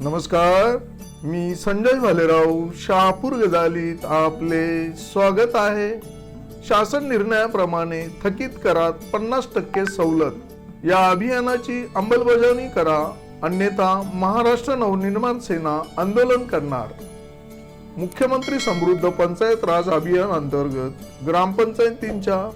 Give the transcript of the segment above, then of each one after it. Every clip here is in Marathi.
नमस्कार मी संजय भालेराव शहापूर गजालीत आपले स्वागत आहे. शासन निर्णयाप्रमाणे थकीत करात पन्नास टक्के सवलत. या अभियानाची अंमलबजावणी करा अन्यथा महाराष्ट्र नवनिर्माण सेना आंदोलन करणार. मुख्यमंत्री समृद्ध पंचायत राज अभियान अंतर्गत ग्रामपंचायतींच्या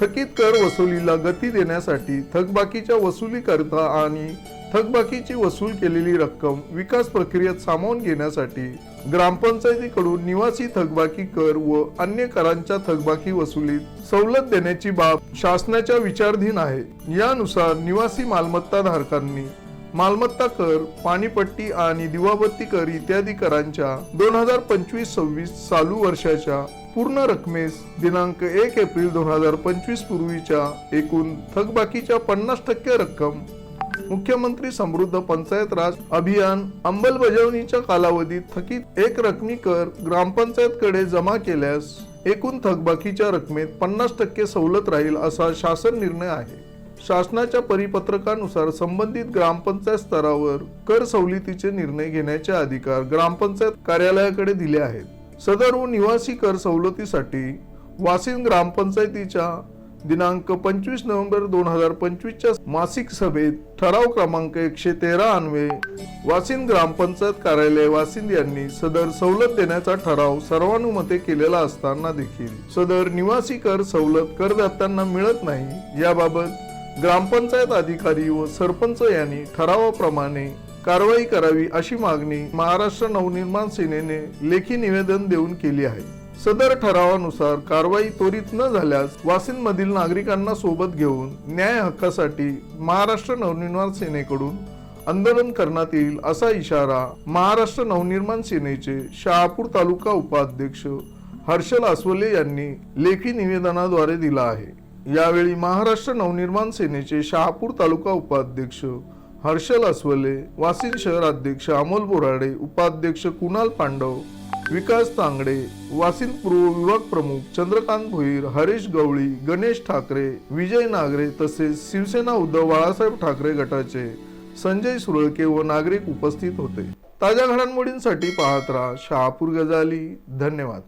थकीत कर वसुलीला गती देण्यासाठी थकबाकीच्या वसुलीकरता आणि थकबाकीची वसूल केलेली रक्कम विकास प्रक्रियेत सामावून घेण्यासाठी ग्रामपंचायतीकडून निवासी थकबाकी कर व अन्य करांच्या थकबाकी वसुलीत सवलत देण्याची बाब शासनाच्या विचारधीन आहे. यानुसार निवासी मालमत्ता धारकांनी मालमत्ता कर पाणीपट्टी आणि दिवाबत्ती कर इत्यादी करांच्या दोन हजार पंचवीस सव्वीस चालू वर्षाच्या पूर्ण रकमेस दिनांक एक एप्रिल दोन हजार पंचवीस पूर्वीच्या एकूण थकबाकीच्या पन्नास टक्के रक्कम. मुख्यमंत्री समृद्ध पंचायत राज अभियान अंमलबजावणीच्या कालावधीत थकीत एक रकमी कर ग्रामपंचायतकडे जमा केल्यास एकूण थकबाकीच्या रकमेत पन्नास टक्के सवलत राहील असा शासन निर्णय आहे. शासनाच्या परिपत्रकानुसार संबंधित ग्रामपंचायत स्तरावर कर सवलतीचे निर्णय घेण्याचे अधिकार ग्रामपंचायत कार्यालयाकडे दिले आहेत. सदर व निवासी कर सवलतीसाठी वासिन ग्रामपंचायतीच्या दिनांक पंचवीस नोव्हेंबर दोन हजार पंचवीसच्या मासिक सभेत ठराव क्रमांक एकशे तेरा अन्वे वासिन ग्रामपंचायत कार्यालय वासिंद यांनी सदर सवलत देण्याचा ठराव सर्वानुमते केलेला असताना देखील सदर निवासी कर सवलत करदात्यांना मिळत नाही याबाबत ग्रामपंचायत अधिकारी व सरपंच यांनी ठरावाप्रमाणे कारवाई करावी अशी मागणी महाराष्ट्र नवनिर्माण सेनेने लेखी निवेदन देऊन केली आहे. सदर ठरावानुसार कारवाई त्वरित न झाल्यास वासिन मधील नागरिकांना सोबत घेऊन न्याय हक्कासाठी महाराष्ट्र नवनिर्माण सेनेकडून आंदोलन करण्यात येईल असा इशारा महाराष्ट्र नवनिर्माण सेनेचे शहापूर तालुका उपाध्यक्ष हर्षल आसवले यांनी लेखी निवेदनाद्वारे दिला आहे. यावेळी महाराष्ट्र नवनिर्माण सेनेचे शहापूर तालुका उपाध्यक्ष हर्षल अस्वले वासिन शहर अध्यक्ष अमोल बोराडे उपाध्यक्ष कुणाल पांडव विकास तांगडे वासिन पूर्व विभाग प्रमुख चंद्रकांत भोईर हरीश गवळी गणेश ठाकरे विजय नागरे तसेच शिवसेना उद्धव बाळासाहेब ठाकरे गटाचे संजय सुरळके व नागरिक उपस्थित होते. ताज्या घडामोडींसाठी पाहत राहा शहापूर गजाली. धन्यवाद.